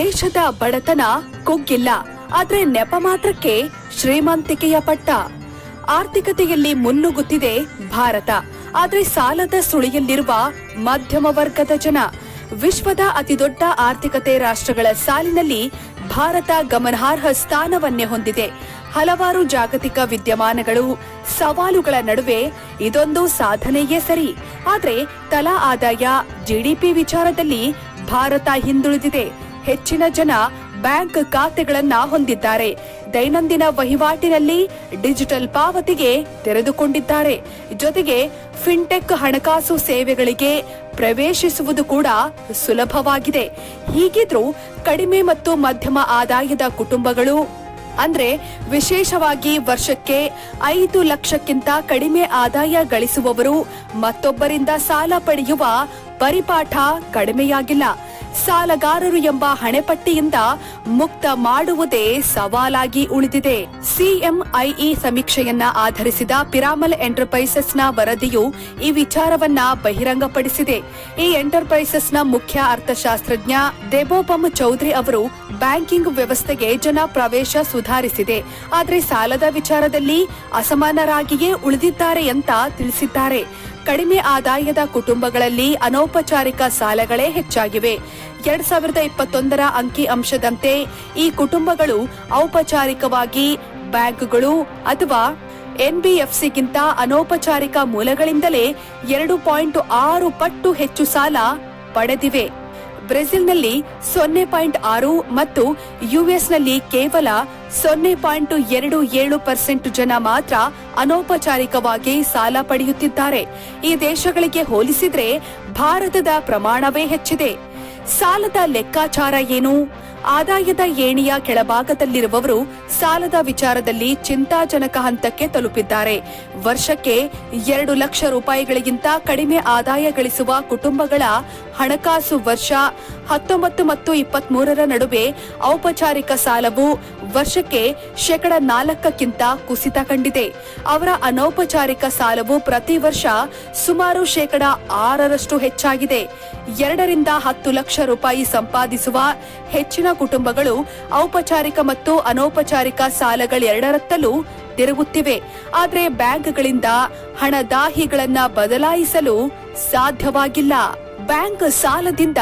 ದೇಶದ ಬಡತನ ಕುಗ್ಗಿಲ್ಲ, ಆದ್ರೆ ನೆಪ ಮಾತ್ರಕ್ಕೆ ಶ್ರೀಮಂತಿಕೆಯ ಪಟ್ಟ. ಆರ್ಥಿಕತೆಯಲ್ಲಿ ಮುನ್ನುಗ್ಗುತ್ತಿದೆ ಭಾರತ, ಆದ್ರೆ ಸಾಲದ ಸುಳಿಯಲ್ಲಿರುವ ಮಧ್ಯಮ ವರ್ಗದ ಜನ. ವಿಶ್ವದ ಅತಿದೊಡ್ಡ ಆರ್ಥಿಕತೆ ರಾಷ್ಟ್ರಗಳ ಸಾಲಿನಲ್ಲಿ ಭಾರತ ಗಮನಾರ್ಹ ಸ್ಥಾನವನ್ನೇ ಹೊಂದಿದೆ. ಹಲವಾರು ಜಾಗತಿಕ ವಿದ್ಯಮಾನಗಳು ಸವಾಲುಗಳ ನಡುವೆ ಇದೊಂದು ಸಾಧನೆಯೇ ಸರಿ, ಆದ್ರೆ ತಲಾ ಆದಾಯ, ಜಿಡಿಪಿ ವಿಚಾರದಲ್ಲಿ ಭಾರತ ಹಿಂದುಳಿದಿದೆ. ಹೆಚ್ಚಿನ ಜನ ಬ್ಯಾಂಕ್ ಖಾತೆಗಳನ್ನ ಹೊಂದಿದ್ದಾರೆ. ದೈನಂದಿನ ವಹಿವಾಟಿನಲ್ಲಿ ಡಿಜಿಟಲ್ ಪಾವತಿಗೆ ತೆರೆದುಕೊಂಡಿದ್ದಾರೆ. ಜೊತೆಗೆ ಫಿನ್ಟೆಕ್ ಹಣಕಾಸು ಸೇವೆಗಳಿಗೆ ಪ್ರವೇಶಿಸುವುದು ಕೂಡ ಸುಲಭವಾಗಿದೆ. ಹೀಗಿದ್ರೂ ಕಡಿಮೆ ಮತ್ತು ಮಧ್ಯಮ ಆದಾಯದ ಕುಟುಂಬಗಳು, ಅಂದ್ರೆ ವಿಶೇಷವಾಗಿ ವರ್ಷಕ್ಕೆ ಐದು ಲಕ್ಷಕ್ಕಿಂತ ಕಡಿಮೆ ಆದಾಯ ಗಳಿಸುವವರು ಮತ್ತೊಬ್ಬರಿಂದ ಸಾಲ ಪಡೆಯುವ ಪರಿಪಾಠ ಕಡಿಮೆಯಾಗಿಲ್ಲ. ಸಾಲಗಾರರು ಎಂಬ ಹಣೆಪಟ್ಟಿಯಿಂದ ಮುಕ್ತ ಮಾಡುವುದೇ ಸವಾಲಾಗಿ ಉಳಿದಿದೆ. ಸಿಎಂಐಇ ಸಮೀಕ್ಷೆಯನ್ನ ಆಧರಿಸಿದ ಪಿರಾಮಲ್ ಎಂಟರ್ಪ್ರೈಸಸ್ನ ವರದಿಯು ಈ ವಿಚಾರವನ್ನ ಬಹಿರಂಗಪಡಿಸಿದೆ. ಈ ಎಂಟರ್ಪ್ರೈಸಸ್ನ ಮುಖ್ಯ ಅರ್ಥಶಾಸ್ತ್ರಜ್ಞ ದೇಬೋಪಮ್ ಚೌಧರಿ ಅವರು ಬ್ಯಾಂಕಿಂಗ್ ವ್ಯವಸ್ಥೆಗೆ ಜನ ಪ್ರವೇಶ ಸುಧಾರಿಸಿದೆ. ಆದರೆ ಸಾಲದ ವಿಚಾರದಲ್ಲಿ ಅಸಮಾನರಾಗಿಯೇ ಉಳಿದಿದ್ದಾರೆ ಅಂತ ತಿಳಿಸಿದ್ದಾರೆ. ಕಡಿಮೆ ಆದಾಯದ ಕುಟುಂಬಗಳಲ್ಲಿ ಅನೌಪಚಾರಿಕ ಸಾಲಗಳೇ ಹೆಚ್ಚಾಗಿವೆ. ಎರಡ್ ಸಾವಿರದ ಇಪ್ಪತ್ತೊಂದರ ಅಂಕಿ ಅಂಶದಂತೆ ಈ ಕುಟುಂಬಗಳು ಔಪಚಾರಿಕವಾಗಿ ಬ್ಯಾಂಕ್ಗಳು ಅಥವಾ ಎನ್ಬಿಎಫ್ಸಿಗಿಂತ ಅನೌಪಚಾರಿಕ ಮೂಲಗಳಿಂದಲೇ ಎರಡು ಪಾಯಿಂಟ್ ಆರು ಪಟ್ಟು ಹೆಚ್ಚು ಸಾಲ ಪಡೆದಿವೆ. ಬ್ರೆಜಿಲ್ನಲ್ಲಿ ಸೊನ್ನೆ ಪಾಯಿಂಟ್ ಆರು ಮತ್ತು ಯುಎಸ್ನಲ್ಲಿ ಕೇವಲ ಸೊನ್ನೆ ಪಾಯಿಂಟ್ ಎರಡು ಏಳು ಪರ್ಸೆಂಟ್ ಜನ ಮಾತ್ರ ಅನೌಪಚಾರಿಕವಾಗಿ ಸಾಲ ಪಡೆಯುತ್ತಿದ್ದಾರೆ. ಈ ದೇಶಗಳಿಗೆ ಹೋಲಿಸಿದರೆ ಭಾರತದ ಪ್ರಮಾಣವೇ ಹೆಚ್ಚಿದೆ. ಸಾಲದ ಲೆಕ್ಕಾಚಾರ ಏನು? ಆದಾಯದ ಏಣಿಯ ಕೆಳಭಾಗದಲ್ಲಿರುವವರು ಸಾಲದ ವಿಚಾರದಲ್ಲಿ ಚಿಂತಾಜನಕ ಹಂತಕ್ಕೆ ತಲುಪಿದ್ದಾರೆ. ವರ್ಷಕ್ಕೆ ಎರಡು ಲಕ್ಷ ರೂಪಾಯಿಗಳಿಗಿಂತ ಕಡಿಮೆ ಆದಾಯ ಗಳಿಸುವ ಕುಟುಂಬಗಳ ಹಣಕಾಸು ವರ್ಷ ಹತ್ತೊಂಬತ್ತು ಮತ್ತು ಇಪ್ಪತ್ಮೂರರ ನಡುವೆ ಔಪಚಾರಿಕ ಸಾಲವು ವರ್ಷಕ್ಕೆ ಶೇಕಡ ನಾಲ್ಕಕ್ಕಿಂತ ಕುಸಿತ ಕಂಡಿದೆ. ಅವರ ಅನೌಪಚಾರಿಕ ಸಾಲವು ಪ್ರತಿ ವರ್ಷ ಸುಮಾರು ಶೇಕಡ ಆರರಷ್ಟು ಹೆಚ್ಚಾಗಿದೆ. ಎರಡರಿಂದ ಹತ್ತು ಲಕ್ಷ ರೂಪಾಯಿ ಸಂಪಾದಿಸುವ ಹೆಚ್ಚಿನ ಕುಟುಂಬಗಳು ಔಪಚಾರಿಕ ಮತ್ತು ಅನೌಪಚಾರಿಕ ಸಾಲಗಳೆರಡರತ್ತಲೂ ತಿರುಗುತ್ತಿವೆ. ಆದರೆ ಬ್ಯಾಂಕ್ಗಳಿಂದ ಹಣದಾಹಿಗಳನ್ನ ಬದಲಾಯಿಸಲು ಸಾಧ್ಯವಾಗಿಲ್ಲ. ಬ್ಯಾಂಕ್ ಸಾಲದಿಂದ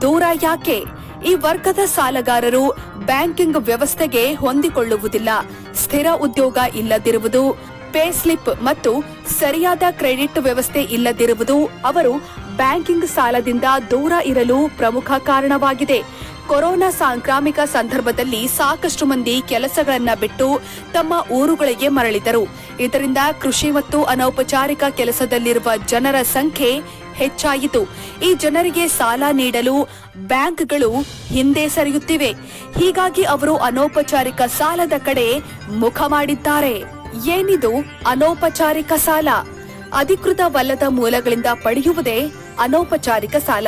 ದೂರ ಯಾಕೆ? ಈ ವರ್ಗದ ಸಾಲಗಾರರು ಬ್ಯಾಂಕಿಂಗ್ ವ್ಯವಸ್ಥೆಗೆ ಹೊಂದಿಕೊಳ್ಳುವುದಿಲ್ಲ. ಸ್ಥಿರ ಉದ್ಯೋಗ ಇಲ್ಲದಿರುವುದು, ಪೇ ಸ್ಲಿಪ್ ಮತ್ತು ಸರಿಯಾದ ಕ್ರೆಡಿಟ್ ವ್ಯವಸ್ಥೆ ಇಲ್ಲದಿರುವುದು ಅವರು ಬ್ಯಾಂಕಿಂಗ್ ಸಾಲದಿಂದ ದೂರ ಇರಲು ಪ್ರಮುಖ ಕಾರಣವಾಗಿದೆ. ಕೊರೋನಾ ಸಾಂಕ್ರಾಮಿಕ ಸಂದರ್ಭದಲ್ಲಿ ಸಾಕಷ್ಟು ಮಂದಿ ಕೆಲಸಗಳನ್ನ ಬಿಟ್ಟು ತಮ್ಮ ಊರುಗಳಿಗೆ ಮರಳಿದರು. ಇದರಿಂದ ಕೃಷಿ ಮತ್ತು ಅನೌಪಚಾರಿಕ ಕೆಲಸದಲ್ಲಿರುವ ಜನರ ಸಂಖ್ಯೆ ಹೆಚ್ಚಾಯಿತು. ಈ ಜನರಿಗೆ ಸಾಲ ನೀಡಲು ಬ್ಯಾಂಕ್ಗಳು ಹಿಂದೆ ಸರಿಯುತ್ತಿವೆ. ಹೀಗಾಗಿ ಅವರು ಅನೌಪಚಾರಿಕ ಸಾಲದ ಕಡೆ ಮುಖ ಮಾಡಿದ್ದಾರೆ. ಏನಿದು ಅನೌಪಚಾರಿಕ ಸಾಲ? ಅಧಿಕೃತವಲ್ಲದ ಮೂಲಗಳಿಂದ ಪಡೆಯುವುದೇ ಅನೌಪಚಾರಿಕ ಸಾಲ.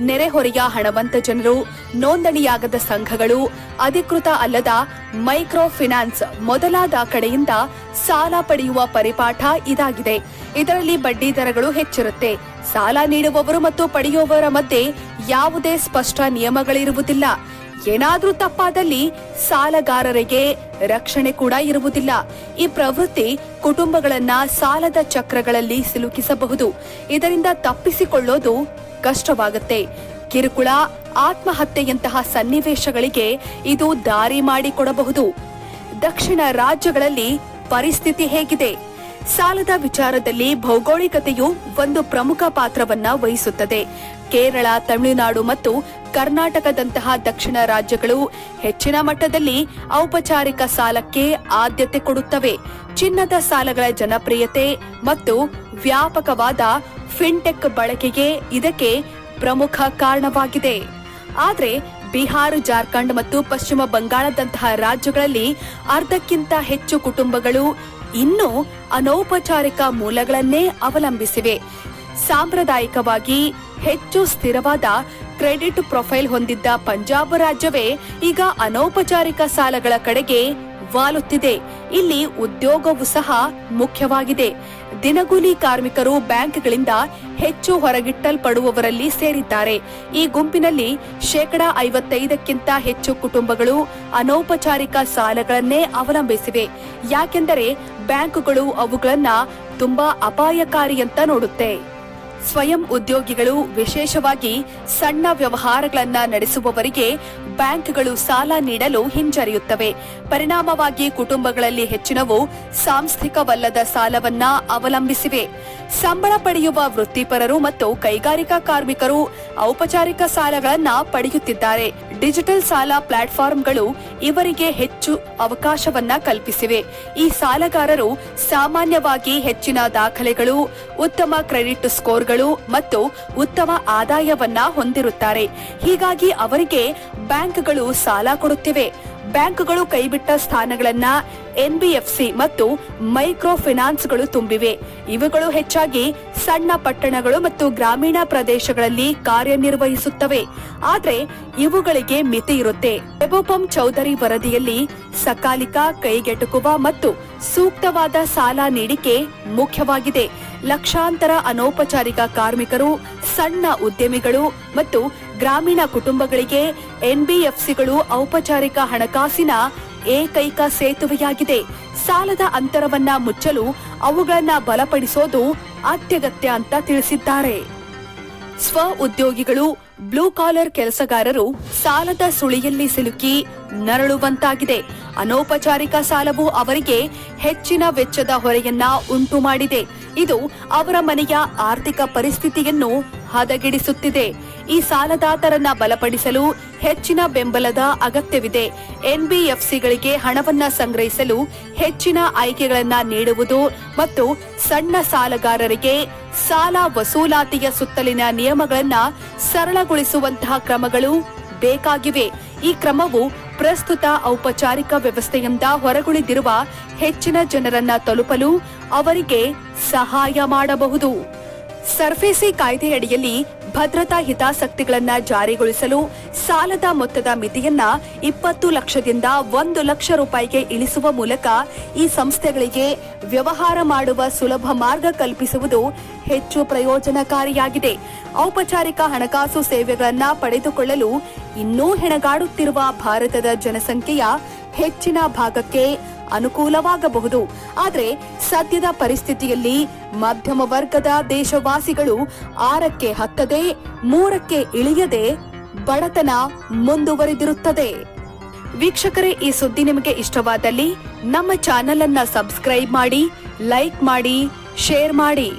ನೆರೆಹೊರೆಯ ಹಣವಂತ ಜನರು, ನೋಂದಣಿಯಾಗದ ಸಂಘಗಳು, ಅಧಿಕೃತ ಅಲ್ಲದ ಮೈಕ್ರೋ ಫಿನಾನ್ಸ್ ಮೊದಲಾದ ಕಡೆಯಿಂದ ಸಾಲ ಪಡೆಯುವ ಪರಿಪಾಠ ಇದಾಗಿದೆ. ಇದರಲ್ಲಿ ಬಡ್ಡಿ ದರಗಳು ಹೆಚ್ಚಿರುತ್ತೆ. ಸಾಲ ನೀಡುವವರು ಮತ್ತು ಪಡೆಯುವವರ ಮಧ್ಯೆ ಯಾವುದೇ ಸ್ಪಷ್ಟ ನಿಯಮಗಳಿರುವುದಿಲ್ಲ. ಏನಾದರೂ ತಪ್ಪಾದಲ್ಲಿ ಸಾಲಗಾರರಿಗೆ ರಕ್ಷಣೆ ಕೂಡ ಇರುವುದಿಲ್ಲ. ಈ ಪ್ರವೃತ್ತಿ ಕುಟುಂಬಗಳನ್ನ ಸಾಲದ ಚಕ್ರಗಳಲ್ಲಿ ಸಿಲುಕಿಸಬಹುದು. ಇದರಿಂದ ತಪ್ಪಿಸಿಕೊಳ್ಳೋದು ಕಷ್ಟವಾಗುತ್ತೆ. ಕಿರುಕುಳ, ಆತ್ಮಹತ್ಯೆಯಂತಹ ಸನ್ನಿವೇಶಗಳಿಗೆ ಇದು ದಾರಿ ಮಾಡಿಕೊಡಬಹುದು. ದಕ್ಷಿಣ ರಾಜ್ಯಗಳಲ್ಲಿ ಪರಿಸ್ಥಿತಿ ಹೇಗಿದೆ. ಸಾಲದ ವಿಚಾರದಲ್ಲಿ ಭೌಗೋಳಿಕತೆಯು ಒಂದು ಪ್ರಮುಖ ಪಾತ್ರವನ್ನ ವಹಿಸುತ್ತದೆ. ಕೇರಳ, ತಮಿಳುನಾಡು ಮತ್ತು ಕರ್ನಾಟಕದಂತಹ ದಕ್ಷಿಣ ರಾಜ್ಯಗಳು ಹೆಚ್ಚಿನ ಮಟ್ಟದಲ್ಲಿ ಔಪಚಾರಿಕ ಸಾಲಕ್ಕೆ ಆದ್ಯತೆ ಕೊಡುತ್ತವೆ. ಚಿನ್ನದ ಸಾಲಗಳ ಜನಪ್ರಿಯತೆ ಮತ್ತು ವ್ಯಾಪಕವಾದ ಫಿನ್ಟೆಕ್ ಬಳಕೆಗೆ ಇದಕ್ಕೆ ಪ್ರಮುಖ ಕಾರಣವಾಗಿದೆ. ಆದರೆ ಬಿಹಾರ, ಜಾರ್ಖಂಡ್ ಮತ್ತು ಪಶ್ಚಿಮ ಬಂಗಾಳದಂತಹ ರಾಜ್ಯಗಳಲ್ಲಿ ಅರ್ಧಕ್ಕಿಂತ ಹೆಚ್ಚು ಕುಟುಂಬಗಳು ಇನ್ನೂ ಅನೌಪಚಾರಿಕ ಮೂಲಗಳನ್ನೇ ಅವಲಂಬಿಸಿವೆ. ಸಾಂಪ್ರದಾಯಿಕವಾಗಿ ಹೆಚ್ಚು ಸ್ಥಿರವಾದ ಕ್ರೆಡಿಟ್ ಪ್ರೊಫೈಲ್ ಹೊಂದಿದ್ದ ಪಂಜಾಬ್ ರಾಜ್ಯವೇ ಈಗ ಅನೌಪಚಾರಿಕ ಸಾಲಗಳ ಕಡೆಗೆ ವಾಲುತ್ತಿದೆ. ಇಲ್ಲಿ ಉದ್ಯೋಗವೂ ಸಹ ಮುಖ್ಯವಾಗಿದೆ. ದಿನಗೂಲಿ ಕಾರ್ಮಿಕರು ಬ್ಯಾಂಕ್ಗಳಿಂದ ಹೆಚ್ಚು ಹೊರಗಿಟ್ಟಲ್ಪಡುವವರಲ್ಲಿ ಸೇರಿದ್ದಾರೆ. ಈ ಗುಂಪಿನಲ್ಲಿ ಶೇಕಡ ಐವತ್ತೈದಕ್ಕಿಂತ ಹೆಚ್ಚು ಕುಟುಂಬಗಳು ಅನೌಪಚಾರಿಕ ಸಾಲಗಳನ್ನೇ ಅವಲಂಬಿಸಿವೆ. ಯಾಕೆಂದರೆ ಬ್ಯಾಂಕುಗಳು ಅವುಗಳನ್ನ ತುಂಬಾ ಅಪಾಯಕಾರಿ ಅಂತ ನೋಡುತ್ತೆ. ಸ್ವಯಂ ಉದ್ಯೋಗಿಗಳು ವಿಶೇಷವಾಗಿ ಸಣ್ಣ ವ್ಯವಹಾರಗಳನ್ನು ನಡೆಸುವವರಿಗೆ ಬ್ಯಾಂಕ್ಗಳು ಸಾಲ ನೀಡಲು ಹಿಂಜರಿಯುತ್ತವೆ. ಪರಿಣಾಮವಾಗಿ ಕುಟುಂಬಗಳಲ್ಲಿ ಹೆಚ್ಚಿನವು ಸಾಂಸ್ಥಿಕವಲ್ಲದ ಸಾಲವನ್ನ ಅವಲಂಬಿಸಿವೆ. ಸಂಬಳ ಪಡೆಯುವ ವೃತ್ತಿಪರರು ಮತ್ತು ಕೈಗಾರಿಕಾ ಕಾರ್ಮಿಕರು ಔಪಚಾರಿಕ ಸಾಲಗಳನ್ನು ಪಡೆಯುತ್ತಿದ್ದಾರೆ. ಡಿಜಿಟಲ್ ಸಾಲ ಪ್ಲಾಟ್ಫಾರ್ಮ್ಗಳು ಇವರಿಗೆ ಹೆಚ್ಚು ಅವಕಾಶವನ್ನ ಕಲ್ಪಿಸಿವೆ. ಈ ಸಾಲಗಾರರು ಸಾಮಾನ್ಯವಾಗಿ ಹೆಚ್ಚಿನ ದಾಖಲೆಗಳು, ಉತ್ತಮ ಕ್ರೆಡಿಟ್ ಸ್ಕೋರ್ಗಳು ಮತ್ತು ಉತ್ತಮ ಆದಾಯವನ್ನ ಹೊಂದಿರುತ್ತಾರೆ. ಹೀಗಾಗಿ ಅವರಿಗೆ ಬ್ಯಾಂಕ್ಗಳು ಸಾಲ ಕೊಡುತ್ತಿವೆ. ಬ್ಯಾಂಕ್ಗಳು ಕೈಬಿಟ್ಟ ಸ್ಥಾನಗಳನ್ನ ಎನ್ಬಿಎಫ್ಸಿ ಮತ್ತು ಮೈಕ್ರೋ ಫಿನಾನ್ಸ್ಗಳು ತುಂಬಿವೆ. ಇವುಗಳು ಹೆಚ್ಚಾಗಿ ಸಣ್ಣ ಪಟ್ಟಣಗಳು ಮತ್ತು ಗ್ರಾಮೀಣ ಪ್ರದೇಶಗಳಲ್ಲಿ ಕಾರ್ಯನಿರ್ವಹಿಸುತ್ತವೆ. ಆದರೆ ಇವುಗಳಿಗೆ ಮಿತಿ ಇರುತ್ತೆ. ರೆಬೋಪಂ ಚೌಧರಿ ವರದಿಯಲ್ಲಿ ಸಕಾಲಿಕ, ಕೈಗೆಟುಕುವ ಮತ್ತು ಸೂಕ್ತವಾದ ಸಾಲ ನೀಡಿಕೆ ಮುಖ್ಯವಾಗಿದೆ. ಲಕ್ಷಾಂತರ ಅನೌಪಚಾರಿಕ ಕಾರ್ಮಿಕರು, ಸಣ್ಣ ಉದ್ಯಮಿಗಳು ಮತ್ತು ಗ್ರಾಮೀಣ ಕುಟುಂಬಗಳಿಗೆ ಎನ್ಬಿಎಫ್ಸಿಗಳು ಔಪಚಾರಿಕ ಹಣಕಾಸಿನ ಏಕೈಕ ಸೇತುವೆಯಾಗಿದೆ. ಸಾಲದ ಅಂತರವನ್ನ ಮುಚ್ಚಲು ಅವುಗಳನ್ನ ಬಲಪಡಿಸೋದು ಅತ್ಯಗತ್ಯ ಅಂತ ತಿಳಿಸಿದ್ದಾರೆ. ಸ್ವ ಉದ್ಯೋಗಿಗಳು, ಬ್ಲೂ ಕಾಲರ್ ಕೆಲಸಗಾರರು ಸಾಲದ ಸುಳಿಯಲ್ಲಿ ಸಿಲುಕಿ ನರಳುವಂತಾಗಿದೆ. ಅನೌಪಚಾರಿಕ ಸಾಲವು ಅವರಿಗೆ ಹೆಚ್ಚಿನ ವೆಚ್ಚದ ಹೊರೆಯನ್ನ ಉಂಟು ಮಾಡಿದೆ ಇದು ಅವರ ಮನೆಯ ಆರ್ಥಿಕ ಪರಿಸ್ಥಿತಿಯನ್ನು ಹದಗೆಡಿಸುತ್ತಿದೆ. ಈ ಸಾಲದಾತರನ್ನ ಬಲಪಡಿಸಲು ಹೆಚ್ಚಿನ ಬೆಂಬಲದ ಅಗತ್ಯವಿದೆ. ಎನ್ಬಿಎಫ್ಸಿಗಳಿಗೆ ಹಣವನ್ನ ಸಂಗ್ರಹಿಸಲು ಹೆಚ್ಚಿನ ಆಯ್ಕೆಗಳನ್ನ ನೀಡುವುದು ಮತ್ತು ಸಣ್ಣ ಸಾಲಗಾರರಿಗೆ ಸಾಲ ವಸೂಲಾತಿಯ ಸುತ್ತಲಿನ ನಿಯಮಗಳನ್ನ ಸರಳಗೊಳಿಸುವಂತಹ ಕ್ರಮಗಳು ಬೇಕಾಗಿವೆ. ಈ ಕ್ರಮವು ಪ್ರಸ್ತುತ ಔಪಚಾರಿಕ ವ್ಯವಸ್ಥೆಯಿಂದ ಹೊರಗುಳಿದಿರುವ ಹೆಚ್ಚಿನ ಜನರನ್ನ ತಲುಪಲು ಅವರಿಗೆ ಸಹಾಯ ಮಾಡಬಹುದು. ಸರ್ಫೇಸಿ ಕಾಯ್ದೆಯಡಿಯಲ್ಲಿ ಭದ್ರತಾ ಹಿತಾಸಕ್ತಿಗಳನ್ನು ಜಾರಿಗೊಳಿಸಲು ಸಾಲದ ಮೊತ್ತದ ಮಿತಿಯನ್ನ ಇಪ್ಪತ್ತು ಲಕ್ಷದಿಂದ ಒಂದು ಲಕ್ಷ ರೂಪಾಯಿಗೆ ಇಳಿಸುವ ಮೂಲಕ ಈ ಸಂಸ್ಥೆಗಳಿಗೆ ವ್ಯವಹಾರ ಮಾಡುವ ಸುಲಭ ಮಾರ್ಗ ಕಲ್ಪಿಸುವುದು ಹೆಚ್ಚು ಪ್ರಯೋಜನಕಾರಿಯಾಗಿದೆ. ಔಪಚಾರಿಕ ಹಣಕಾಸು ಸೇವೆಗಳನ್ನು ಪಡೆದುಕೊಳ್ಳಲು ಇನ್ನೂ ಹೆಣಗಾಡುತ್ತಿರುವ ಭಾರತದ ಜನಸಂಖ್ಯೆಯ ಹೆಚ್ಚಿನ ಭಾಗಕ್ಕೆ ಅನುಕೂಲವಾಗಬಹುದು. ಆದರೆ ಸದ್ಯದ ಪರಿಸ್ಥಿತಿಯಲ್ಲಿ ಮಧ್ಯಮ ವರ್ಗದ ದೇಶವಾಸಿಗಳು ಆರಕ್ಕೆ ಹತ್ತದೆ, ಮೂರಕ್ಕೆ ಇಳಿಯದೆ ಬಡತನ ಮುಂದುವರಿದಿರುತ್ತದೆ. ವೀಕ್ಷಕರೇ, ಈ ಸುದ್ದಿ ನಿಮಗೆ ಇಷ್ಟವಾದಲ್ಲಿ ನಮ್ಮ ಚಾನೆಲ್ ಅನ್ನ ಸಬ್ಸ್ಕ್ರೈಬ್ ಮಾಡಿ, ಲೈಕ್ ಮಾಡಿ, ಶೇರ್ ಮಾಡಿ.